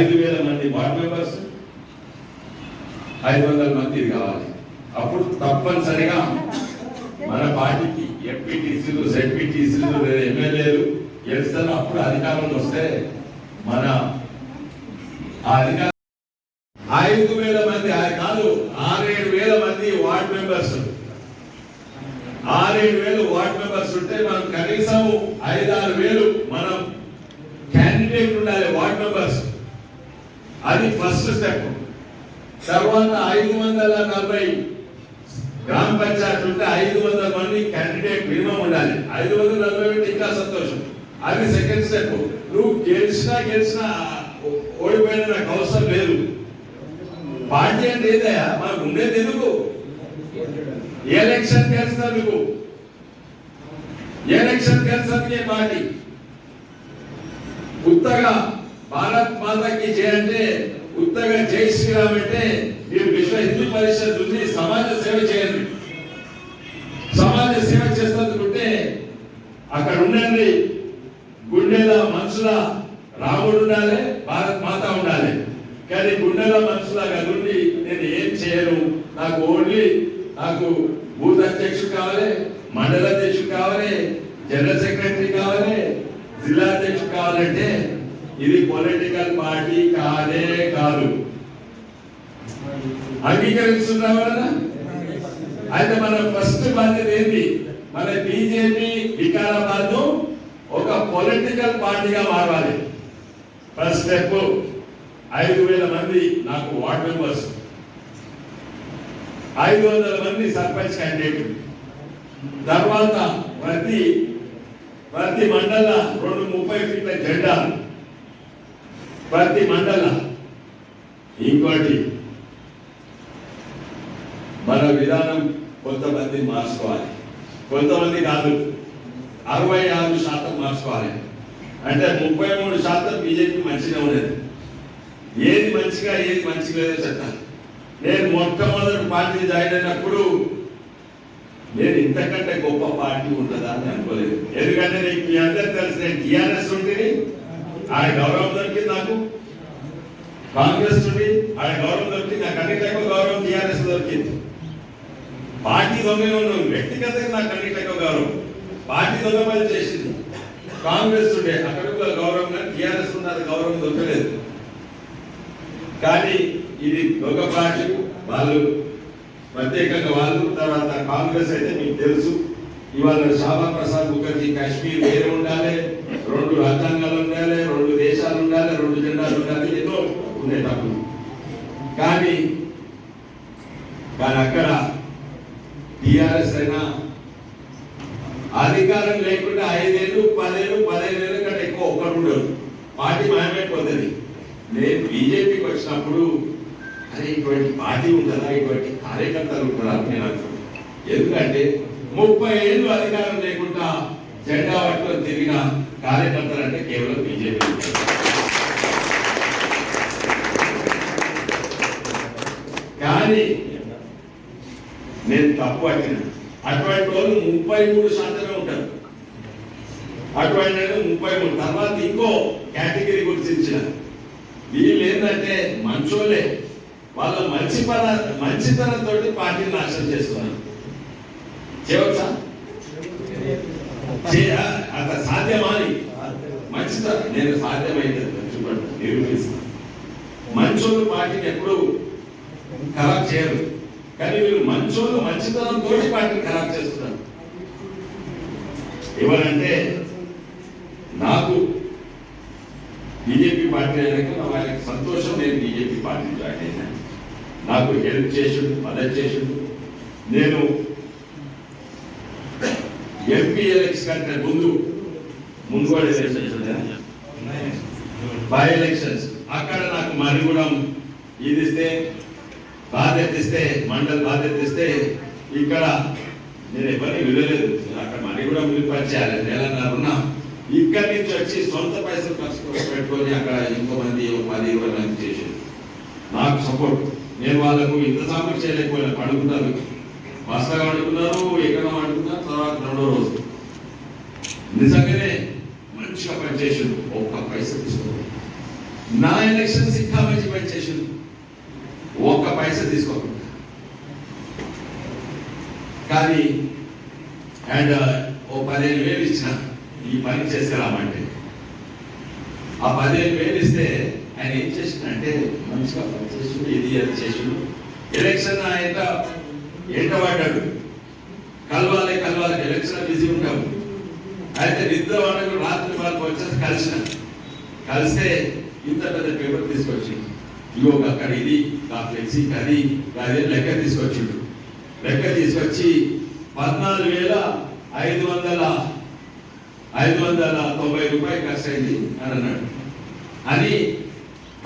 ఐదు వేల మంది వార్డ్ మెంబర్స్ ఐదు వందల మంది ఇది కావాలి. అప్పుడు తప్పనిసరిగా మన పార్టీకి ఎంపీటీసీలు జెడ్పీటీసీలు లేదా ఎమ్మెల్యేలు గెలుస్తారు అప్పుడు అధికారంలో వస్తే మన ఆ అధికారం ఐదు వేల మంది ఆ కాదు ఆరేడు వేల మంది వార్డ్ మెంబర్స్. ఆరేడు వేలు వార్డ్ మెంబర్స్ ఉంటే మనం కనీసం ఐదారు వేలు మనం క్యాండిడేట్ ఉండాలి వార్డ్ మెంబర్స్ అది ఫస్ట్ స్టెప్ తర్వాత ఐదు వందల నలభై గ్రామ పంచాయతీ ఉంటే ఐదు వందల మంది క్యాండిడేట్ మినిమం ఉండాలి. ఐదు వందల నలభై ఉంటే ఇంకా సంతోషం. అది సెకండ్ స్టెప్ నువ్వు గెలిచినా గెలిచినా ఓ- ఓడిపోయినా నాకు అవసరం లేదు. పార్టీ అంటే ఏదయ్యా? మనకు ఉండేది ఎందుకు? ఎలక్షన్ గెలుస్తాను ఎలక్షన్ గెలుస్తా పార్టీ. ఉత్తగా భారత్ మాతకి జయ అంటే ఉత్తగా జై శ్రీరామ్ అంటే మీరు విశ్వ హిందూ పరిషత్ ఉంది సమాజ సేవ చేయండి. సమాజ సేవ చేస్తున్నకుంటే అక్కడ ఉండండి. గుండెల మనసుల రాముడు ఉండాలి భారత్ మాత ఉండాలి. కానీ గుండెల మనసులా కదుండి నేను ఏం చేయను. నాకు ఓన్లీ నాకు బూత్ అధ్యక్షుడు కావాలి మండల అధ్యక్షుడు కావాలి జనరల్ సెక్రటరీ కావాలి జిల్లా అధ్యక్షుడు కావాలంటే ఇది పొలిటికల్ పార్టీ కాదే కాదు. అంగీకరిస్తున్నావా అయితే మన ఫస్ట్ బాధ్యత ఏంటి? మన బీజేపీ వికారాబాద్ ఒక పొలిటికల్ పార్టీగా మారాలి ఫస్ట్ స్టెప్ ఐదు వేల మంది నాకు వార్డ్ మెంబర్స్. ఐదు వందల మంది సర్పంచ్ క్యాండిడేట్ తర్వాత ప్రతి ప్రతి మండల రెండు ముప్పై ఫీట్ల జెండా. ప్రతి మండల ఇంకోటి మన విధానం కొంతమంది మార్చుకోవాలి. కొంతమంది కాదు అరవై ఆరు శాతం మార్చుకోవాలి. అంటే ముప్పై మూడు శాతం బీజేపీ మంచిగా ఉండేది. ఏది మంచిగా ఏది మంచిగా లేదో చెప్తాను. నేను మొట్టమొదటి పార్టీ జాయిన్ అయినప్పుడు నేను ఇంతకంటే గొప్ప పార్టీ ఉంటుందా అని అనుకోలేదు. ఎందుకంటే నీకు మీ అందరికి తెలిసిన టీఆర్ఎస్ ఉంటుంది ఆడ గౌరవం దొరికింది నాకు. కాంగ్రెస్ నుండి ఆడ గౌరవం దొరికింది నాకు అన్నిటి ఎక్కువ గౌరవం టీఆర్ఎస్ దొరికింది. పార్టీ దొంగ ఉన్నాను వ్యక్తిగతంగా నాకు అన్నిటి ఎక్కువ గౌరవం. పార్టీ దొంగ పని చేసింది. కాంగ్రెస్ ఉండే అక్కడ కూడా గౌరవం టీఆర్ఎస్ ఉన్నది గౌరవం దొరకలేదు. కానీ ఇది దొంగ పార్టీ వాళ్ళు ప్రత్యేకంగా వాళ్ళు తర్వాత కాంగ్రెస్ అయితే మీకు తెలుసు. ఇవాళ శ్యామా ప్రసాద్ ముఖర్జీ కాశ్మీర్ వేరే ఉండాలి రెండు రాజ్యాంగాలు ఉండాలి రెండు దేశాలు ఉండాలి రెండు జెండాలు ఉండాలి ఏదో ఉండేటప్పుడు. కానీ కానీ అక్కడ టిఆర్ఎస్ అయినా అధికారం లేకుండా ఐదేళ్ళు పదేళ్ళు పదిహేను ఏళ్ళు కంటే ఎక్కువ ఒక్కడు ఉండదు పార్టీ మాయమైపోతుంది. నేను బీజేపీకి వచ్చినప్పుడు అరే ఇటువంటి పార్టీ ఉంటుందా ఇటువంటి కార్యకర్తలు ఉంటారా నేను అనుకున్నాను ఎందుకంటే ముప్పై ఏళ్ళు అధికారం లేకుండా జెండా పట్టుకొని తిరిగిన కార్యకర్తలు అంటే కేవలం బీజేపీ. కానీ నేను తప్పు పట్టిన. అటువంటి వాళ్ళు ముప్పై మూడు శాతమే ఉంటారు. అటువంటి ముప్పై మూడు. తర్వాత ఇంకో కేటగిరీ గుర్తించిన. వీళ్ళు ఏంటంటే మంచోలే వాళ్ళ మంచి పద మంచితనంతో పార్టీని నాశనం చేస్తున్నారు. చేయవచ్చా? అంత సాధ్యమా అని నేను సాధ్యమైంది చూడండి నిరూపిస్తాను మంచోళ్ళు పార్టీని ఎప్పుడు ఖరాబ్ చేయరు. కానీ వీళ్ళు మంచోళ్ళు మంచితనంతో పార్టీని ఖరాబ్ చేస్తున్నారు. ఎవరంటే నాకు బీజేపీ పార్టీ అయినాక నా వాళ్ళకి సంతోషం నేను బీజేపీ పార్టీ జాయిన్ అయినా. నాకు హెల్ప్ చేసుడు మదతు చేసుడు. నేను ఎంపీ ఎలక్షన్ కంటే ముందు ముందు కూడా ఎలక్షన్స్ బై ఎలక్షన్స్ అక్కడ నాకు మరిగూడెం ఇది ఇస్తే బాధ్యత ఇస్తే మండలి బాధ్యత ఇస్తే ఇక్కడ నేను ఎవరిని వినలేదు. అక్కడ మరిగూడెం పిలిపించాలి నెలన్నరున్నా ఇక్కడి నుంచి వచ్చి సొంత పైసలు ఖర్చు పెట్టుకొని అక్కడ ఇంకో మంది పది ఇరవై మంది చేశారు. నాకు సపోర్ట్ నేను వాళ్ళకు ఇంత సామర్థ్యం చేయలేకపోయినా పడుకున్నారు. బస్సులో పడుకున్నారు ఎక్కడ పడుకున్నారు తర్వాత రెండో రోజు. నిజంగానే మంచిగా పనిచేసాడు ఒక్క పైస తీసుకోవాలి నా ఎలక్షన్ సిక్కా మంచి పని చేసిండు. ఒక్క పైసా తీసుకోకుండా కానీ అండ్ ఓ పదిహేను వేలు ఇచ్చిన. ఈ పని చేసుకురామంటే ఆ పదిహేను వేలు ఇస్తే ఆయన ఏం చేసిండంటే మంచిగా పనిచేసిండు ఇది అది చేసిండు. ఎలక్షన్ ఆయన ఎంట పడ్డాడు కలవాలి కలవాలి ఎలక్షన్ బిజీ ఉంటాము. అయితే నిద్ర వాళ్ళకు రాత్రి వాళ్ళకు వచ్చేసి కలిసిన. కలిస్తే ఇంత పెద్ద పేపర్ తీసుకొచ్చి ఇగో అక్కడ ఇది ఆ ఫ్లెక్సీ అది అదే లెక్క తీసుకొచ్చిండు. లెక్క తీసుకొచ్చి పద్నాలుగు వేల ఐదు వందల ఐదు వందల తొంభై రూపాయలు ఖర్చు అయింది అని అన్నాడు. అని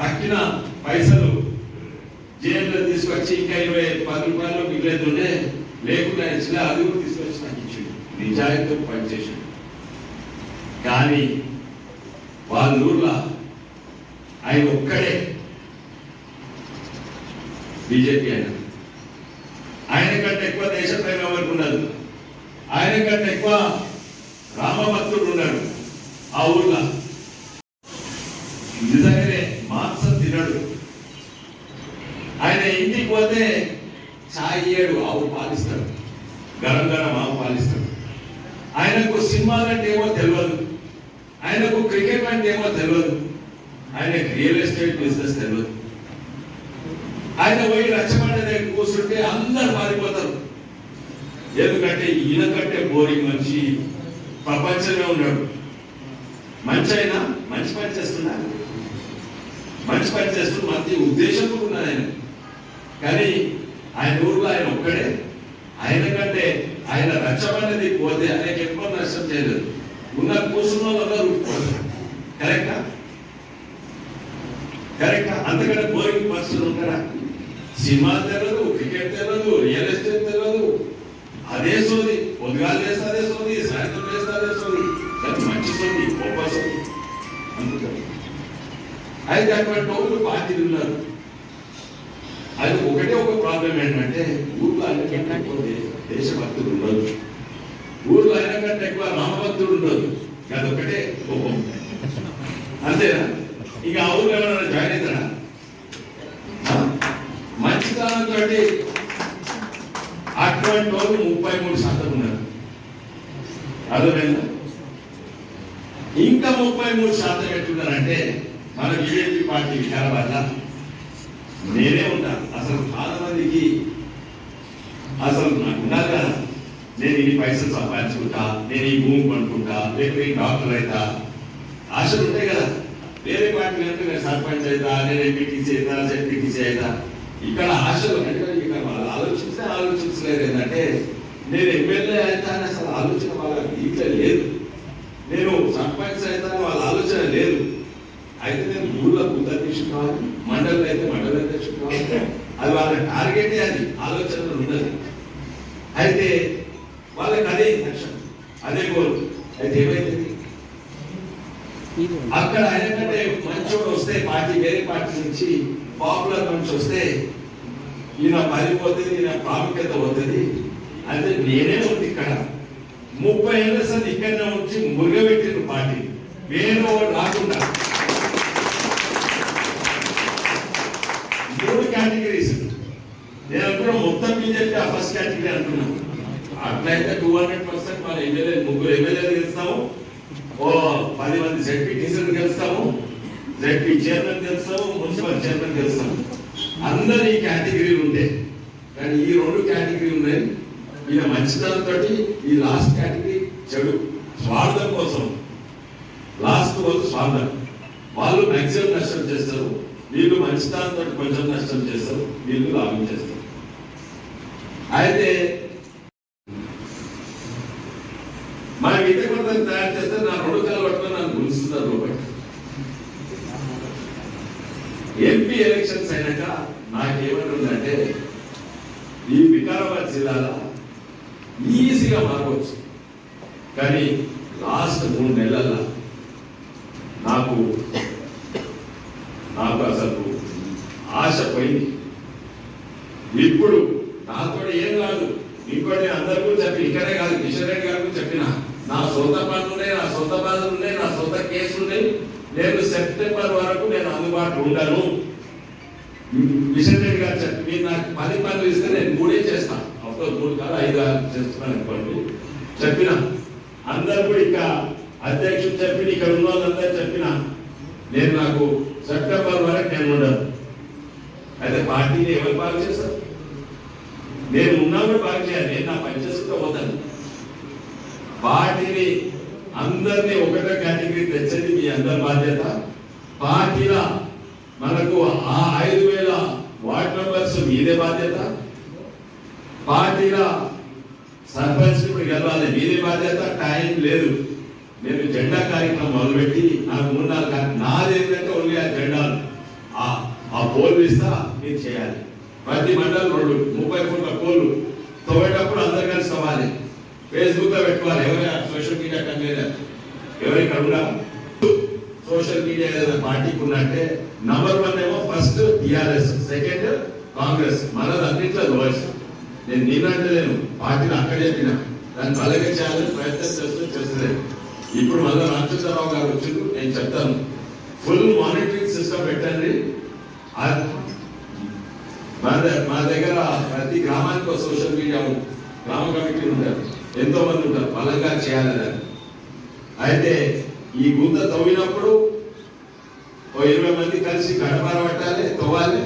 తక్కిన పైసలు జేబులో తీసుకొచ్చి ఇంకా ఇరవై పది రూపాయలు మిగిలేదు లేకుండా ఇచ్చిన అది కూడా తీసుకొచ్చి నాకు ఇచ్చిండు. నిజాయితీ పనిచేసాడు కానీ వాళ్ళ ఊర్లో ఆయన ఒక్కడే బీజేపీ ఆయన. ఆయన కంటే ఎక్కువ దేశ ప్రేమ ఎవరికి ఉండదు. ఆయన కంటే ఎక్కువ రామభక్తుడు ఉన్నాడు ఆ ఊర్లో నిజంగానే మాంసం తినడు ఆయన ఇంటికి పోతే చాయ్ ఇయ్యడు ఆవు పాలిస్తాడు గరం గరం ఆవు పాలిస్తాడు ఆయనకు సినిమాలు అంటే ఏమో తెలియదు ఆయనకు క్రికెట్ అంటే ఏమో తెలియదు ఆయన రియల్ ఎస్టేట్ బిజినెస్ తెలియదు ఆయన పోయి రచ్చబండ దగ్గర కూర్చుంటే అందరు మారిపోతారు. ఎందుకంటే ఈయన కంటే బోరింగ్ మనిషి ప్రపంచంలో ఉన్నాడు. మంచి అయినా మంచి పని చేస్తున్నా మంచి పని చేస్తూ మంచి ఉద్దేశం కూడా ఉన్నది ఆయన. కానీ ఆయన ఊర్లో ఆయన ఒక్కడే. ఆయన కంటే ఆయన రచ్చబడినది పోతే ఆయనకి ఎక్కువ నష్టం చేయలేదు. ఉన్న కూర్చున్న వాళ్ళందరూ కరెక్టా కరెక్టా అంతకంటే బోరింగ్ పర్సన్ ఉంటారా సినిమా తెలియదు క్రికెట్ తెలియదు రియల్ ఎస్టేట్ తెలియదు అదే సోది పొద్దుగాలు చేస్తే అదే సోది సాయంత్రం చేస్తే అదే సోది అది మంచి సోది గొప్ప సోది అందుకని అయితే అటువంటి వాళ్ళు బాధ్యత ఉన్నారు. అది ఒకటే ఒక ప్రాబ్లం ఏంటంటే ఊర్లో ఆయన దేశభక్తులు ఉండదు ఊర్లో కంటే ఎక్కువ రామభక్తుడు ఉండదు. అదొకటే కోపం. అంతేనా? ఇక ఆ ఊర్లో ఎవరైనా జాయిన్ అవుతారా? ఆ? మంచితనంతో అటువంటి వాళ్ళు ముప్పై మూడు శాతం ఉన్నారు. అర్థమైందా? ఇంకా ముప్పై మూడు శాతం ఎట్టున్నారంటే మన బీజేపీ పార్టీ వికారాబాద్ నేనే ఉంటాను అసలు చాలా మందికి అసలు నాకు ఉండాలి కదా నేను ఈ పైసలు సంపాదించుకుంటా నేను ఈ భూమి కొనుక్కుంటా రేపు నేను డాక్టర్ అవుతా ఆశలు ఉంటాయి కదా. వేరే పార్టీ కనుక నేను సర్పంచ్ అవుతా నేను ఎంపీటీసీ అవుతా జెడ్పీటీసీ అవుతా ఇక్కడ ఆశలు అంటే ఇక్కడ వాళ్ళు ఆలోచిస్తే ఆలోచించలేదు. ఏంటంటే నేను ఎమ్మెల్యే అవుతా అని అసలు ఆలోచన వాళ్ళకి ఇట్లా లేదు. నేను సర్పంచ్ అవుతా వాళ్ళ ఆలోచన లేదు. అయితే నేను ఊళ్ళో బుద్ధ అధ్యక్షుడు కావాలి మండలం అయితే మండల అధ్యక్షుడు కావాలి అది వాళ్ళ టార్గెటే అది. ఆలోచనలు ఉండదు అయితే వాళ్ళకి అదే లక్ష్యం అదే గోల్ అయితే ఏమైంది అక్కడ ఆయన కంటే మంచోడు వస్తే పార్టీ వేరే పార్టీ నుంచి పాపులర్ నుంచి వస్తే ఈయన పది పోతుంది ఈయన ప్రాముఖ్యత పోతుంది. అంటే నేనే ఉంది ఇక్కడ. ముప్పై ఏళ్ళ సార్ ఇక్కడనే వచ్చి మురుగబెట్టిన పార్టీ. వేరే వాళ్ళు రాకుండా మూడు కేటగిరీస్ నేను అనుకున్నా మొత్తం బీజేపీ ఆ ఫస్ట్ కేటగిరీ అనుకున్నాను అట్లయితే టూ హండ్రెడ్ పర్సెంట్ మన ఎమ్మెల్యే ముగ్గురు ఎమ్మెల్యేలు గెలుస్తాము. ఓ పది మంది జెడ్పీ టీచర్లు గెలుస్తాము. జడ్పీ చైర్మన్ గెలుస్తాము మున్సిపల్ చైర్మన్ గెలుస్తాము అందరు ఈ కేటగిరీలు ఉండే. కానీ ఈ రెండు కేటగిరీ ఉన్నాయి. ఈయన మంచితనంతో ఈ లాస్ట్ కేటగిరీ చెడు. స్వార్థం కోసం. లాస్ట్ వాళ్ళు స్వార్థం. వాళ్ళు మ్యాక్సిమం నష్టం చేస్తారు. వీళ్ళు మంచితనంతో కొంచెం నష్టం చేస్తారు. వీళ్ళు లాభం చేస్తారు. అయితే మన విద్య కొరత తయారు చేస్తే నా రెండు కాలు పట్టుకొని నన్ను గురుస్తున్నారు లోపలికి. ఎంపీ ఎలక్షన్స్ అయినాక నాకేమంటుందంటే ఈ వికారాబాద్ జిల్లాలో ఈజీగా మారవచ్చు. కానీ లాస్ట్ మూడు నెలల్లో నాకు నాకు అసలు ఆశ పోయింది. ఇప్పుడు నాతో ఏం కాదు ఇంకోటి అందరికీ చెప్పి ఇక్కడే కాదు కిషన్ రెడ్డి గారికి చెప్పిన నా సొంత పనులు నా సొంత బాధ ఉన్నాయి నా సొంత కేసులు ఉన్నాయి నేను సెప్టెంబర్ వరకు నేను అందుబాటులో ఉండను. మిషన్ రెడ్డి గారు చెప్పి మీరు నాకు పది పనులు ఇస్తే నేను మూడే చేస్తాను అఫ్కోర్స్ మూడు కాదు ఐదు ఆరు చేస్తున్నాను అనుకోండి. చెప్పిన అందరు కూడా ఇక అధ్యక్షుడు చెప్పిన ఇక్కడ ఉన్న వాళ్ళందరూ చెప్పిన నేను నాకు సెప్టెంబర్ వరకు నేను ఉండను. అయితే పార్టీని ఎవరు బాగా చేస్తారు? నేను ఉన్నా కూడా బాగా చేయాలి నేను నా పని చేసుకుంటూ పోతాను. పార్టీని అందరినీ ఒకటే కేటగిరీ తెచ్చేది మీ అందరి బాధ్యత. పార్టీల మనకు ఆ ఐదు వేల వార్డ్ మెంబర్స్ మీదే బాధ్యత. పార్టీల సర్పంచ్ ఇప్పుడు గెలవాలి మీదే బాధ్యత. టైం లేదు. నేను జెండా కార్యక్రమం మొదలుపెట్టి నాకు మూడు నాలుగు కార్య- నాది ఏంటంటే ఓన్లీ ఆ జెండాలు. ఆ పోల్ ఇస్తా మీరు చేయాలి. ప్రతి మండలం రెండు ముప్పై ఫుట్ల పోలు తోవేటప్పుడు అందరు కలిసి తవ్వాలి ఫేస్బుక్లో పెట్టుకోవాలి. ఎవరైనా సోషల్ మీడియా కన్వీనర్ ఎవరైనా కూడా సోషల్ మీడియా ఏదైనా పార్టీకి ఉన్నట్టే నంబర్ వన్ ఏమో ఫస్ట్ టిఆర్ఎస్ సెకండ్ కాంగ్రెస్. మనది అన్నింటిలో లోయస్ట్ నేను నేనంటే పార్టీని అక్కడ చెప్పిన. దాన్ని అలాగే చేయాలని ప్రయత్నం చేస్తూ చేస్తున్నాను ఇప్పుడు మళ్ళీ రామచంద్రరావు గారు వచ్చి నేను చెప్తాను. ఫుల్ మానిటరింగ్ సిస్టమ్ పెట్టండి. మా మా దగ్గర ప్రతి గ్రామానికి ఒక సోషల్ మీడియా గ్రామ కమిటీలు ఉంటారు. ఎంతో మంది ఉంటారు బలంగా చేయాలని. అయితే ఈ గుంత తవ్వినప్పుడు ఓ ఇరవై మంది కలిసి గడపార పెట్టాలి తవ్వాలి.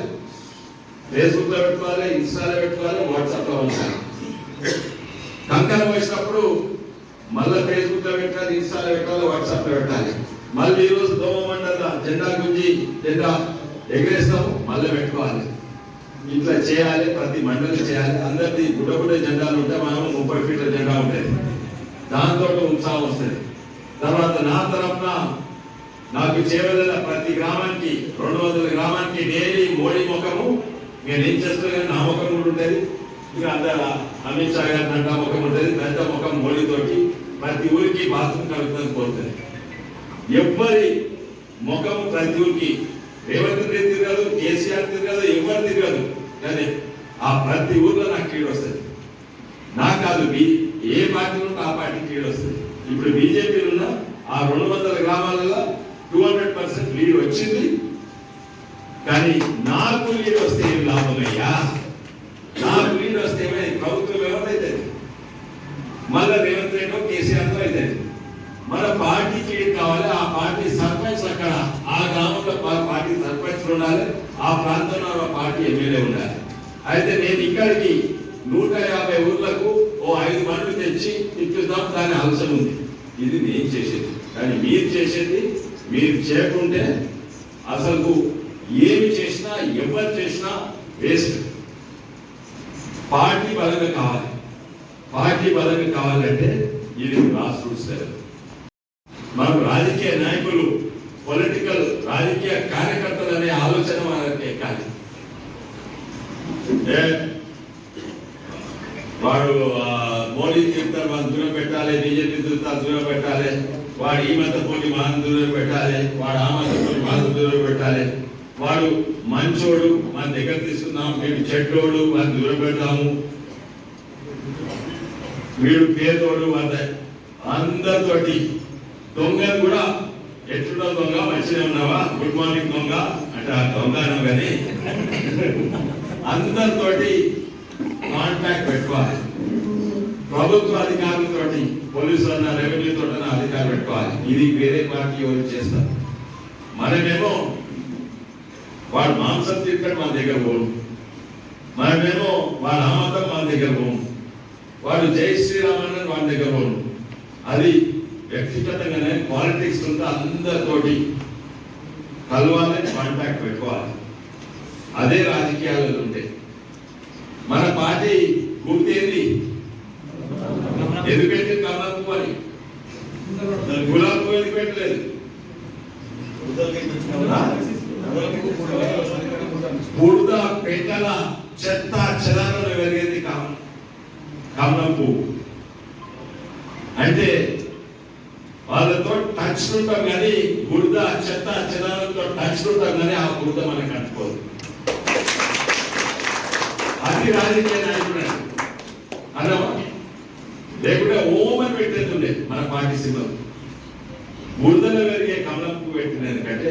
ఫేస్బుక్లో పెట్టుకోవాలి ఇన్స్టాలో పెట్టుకోవాలి వాట్సాప్లో ఉంచాలి కంకర వేసినప్పుడు మళ్ళీ ఫేస్బుక్లో పెట్టాలి ఇన్స్టాలో పెట్టాలి వాట్సాప్లో పెట్టాలి. మళ్ళీ ఈ రోజు దోమ మండల జెండా గుంజి జెండా ఎగరేస్తాము మళ్ళీ పెట్టుకోవాలి. ఇట్లా చేయాలి ప్రతి మండలి చేయాలి. అందరిది గుడ్డ గుడ్డ జెండాలు ఉంటే మనం ముప్పై ఫీట్ల జెండా ఉంటుంది దాంతో ఉత్సాహం వస్తుంది. తర్వాత నా తరఫున నాకు చేయవలసిన ప్రతి గ్రామానికి రెండు వందల గ్రామానికి డైలీ మోడీ ముఖము నేను ఏం చేస్తున్నా నా ముఖం కూడా ఉంటుంది ఇక అందరు అమిత్ షా గారి నంట ముఖం ఉంటుంది పెద్ద ముఖం మోడీతోటి ప్రతి ఊరికి బాత్రూమ్ కలుగుతుంది పోతుంది ఎవరి ముఖం ప్రతి ఊరికి రేవంత్ రెడ్డి తిరగదు కేసీఆర్ తిరగదు ఎవరు తిరగదు. కానీ ఆ ప్రతి ఊర్లో నాకు కీడు వస్తుంది. నాకు కాదు బి ఏ పార్టీ ఉంటే ఆ పార్టీ కీడు వస్తుంది. ఇప్పుడు బీజేపీ ఉన్న ఆ రెండు వందల గ్రామాలలో టూ హండ్రెడ్ పర్సెంట్ లీడ్ వచ్చింది. కానీ నాకు లీడ్ వస్తే ఏం లాభమయ్యా నాకు లీడ్ వస్తే ఏమైంది? ప్రభుత్వం ఎవరైతే మళ్ళీ రేవంత్ రెడ్డి కేసీఆర్తో అయితే మన పార్టీకి ఏం కావాలి? ఆ పార్టీ సర్పంచ్ అక్కడ. ఆ గ్రామంలో పార్టీ సర్పంచ్ ఉండాలి ఆ ప్రాంతంలో పార్టీ ఎమ్మెల్యే ఉండాలి. అయితే నేను ఇక్కడికి నూట యాభై ఊర్లకు ఓ ఐదు మంది తెచ్చి ఇప్పిద్దాం దాని అవసరం ఉంది. ఇది నేను చేసేది. కానీ మీరు చేసేది మీరు చేయకుంటే అసలు ఏమి చేసినా ఎవరు చేసినా వేస్ట్. పార్టీ బలంగా కావాలి. పార్టీ బలంగా కావాలంటే ఇది గ్రాస్ రూట్స్ మనకు రాజకీయ నాయకులు పొలిటికల్ రాజకీయ కార్యకర్తలు అనే ఆలోచన మనకి కాదు. వాడు మోడీ తిరుగుతారు వాళ్ళు దూరం పెట్టాలి బీజేపీ తిరుగుతారు దూరం పెట్టాలి వాడు ఈ మత పోటీ మనం దూరం పెట్టాలి వాడు ఆ మత పోటీ మనం దూరం పెట్టాలి. వాడు మంచోడు మన దగ్గర తీసుకుందాం వీడు చెడ్డోడు మనం దూరం పెడతాము. వీడు పేదోడు అంత అందరితోటి దొంగలు కూడా ఎట్లున్నా దొంగ మంచిగా ఉన్నావా? గుడ్ మార్నింగ్ దొంగ. అంటే ఆ దొంగ అన్నావు కానీ. అందరితోటి కాంటాక్ట్ పెట్టుకోవాలి. ప్రభుత్వ అధికారులతోటి పోలీసులు అన్న రెవెన్యూ తోటి అన్న అధికారులు పెట్టుకోవాలి. ఇది వేరే పార్టీ ఎవరు చేస్తారు. మనమేమో వాడు మాంసం తింటాడు మన దగ్గర పోను మనమేమో వాడు ఆమతం మన దగ్గర పోను వాడు జై శ్రీరామ్ అన్నది వాడి దగ్గర పోను అది వ్యక్తిగతంగానే పాలిటిక్స్ ఉంటే అందరితోటి కలవాలని కాంటాక్ట్ పెట్టుకోవాలి. అదే రాజకీయాలు ఉంటే. మన పార్టీ గుర్తు ఎందుకు ఎందుకంటే కమలం పువ్వు అని గులాబీ పువ్వు ఎందుకు పెట్టలేదు? బుడద పెట్టల చెత్త చెదారంలో పెరిగేది కామం కమలం పువ్వు అంటే టచ్ ఉంటాం కానీ బురద చెత్త చెదారంతో టచ్ ఉంటాం కానీ ఆ బురద మనకు కట్టుకోదు. అది రాజకీయ నాయకుడు అన్నవా లేకుంటే ఓమని పెట్టేది ఉండే మన పార్టీ సింబల్. బురదలో పెరిగే కమలం పువ్వు పెట్టిన ఎందుకంటే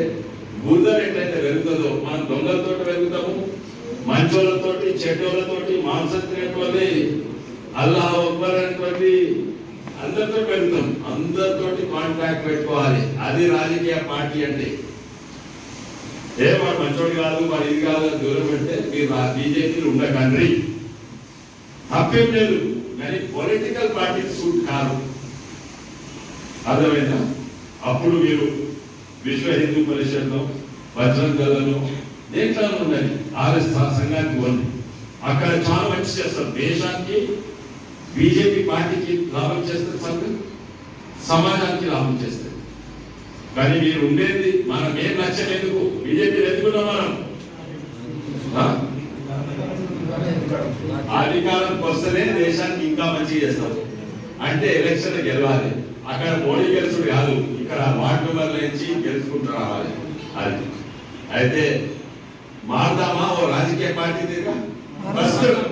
బురదలు ఎట్లయితే పెరుగుతుందో మనం దొంగలతో పెరుగుతాము మంచోళ్ళతోటి చెడ్డోళ్ళతోటి మాంసం తినేటువంటి అల్లాహ్ అక్బర్ అందరితో పెడతాం అందరితోటి కాంట్రాక్ట్ పెట్టుకోవాలి. అది రాజకీయ పార్టీ అంటే ఏ వాడు మంచోడు కాదు వాడు ఇది కాదు దూరం పెడితే మీరు బీజేపీలు ఉండకండ్రి తప్పేం లేదు. కానీ పొలిటికల్ పార్టీ సూట్ కాదు. అర్థమైందా? అప్పుడు మీరు విశ్వ హిందూ పరిషత్లో వజ్రం దళను దేంట్లో ఉండాలి ఆర్ఎస్ సంఘానికి పోండి. అక్కడ చాలా మంచి చేస్తారు. దేశానికి బీజేపీ పార్టీకి లాభం చేస్తారు సంఘం సమాజానికి లాభం చేస్తారు కానీ మీరు ఉండేది మనం ఏం లక్ష్యం ఎందుకు? బీజేపీ ఎందుకున్నాం మనం. ఆ? అధికారంకి వస్తేనే దేశానికి ఇంకా మంచి చేస్తాం. అంటే ఎలక్షన్ గెలవాలి. అక్కడ మోడీ గెలుచుడు కాదు. ఇక్కడ వార్డు మెంబర్ల నుంచి గెలుచుకుంటూ రావాలి. అది. అయితే మారుదామా ఓ రాజకీయ పార్టీ దగ్గర ఫస్ట్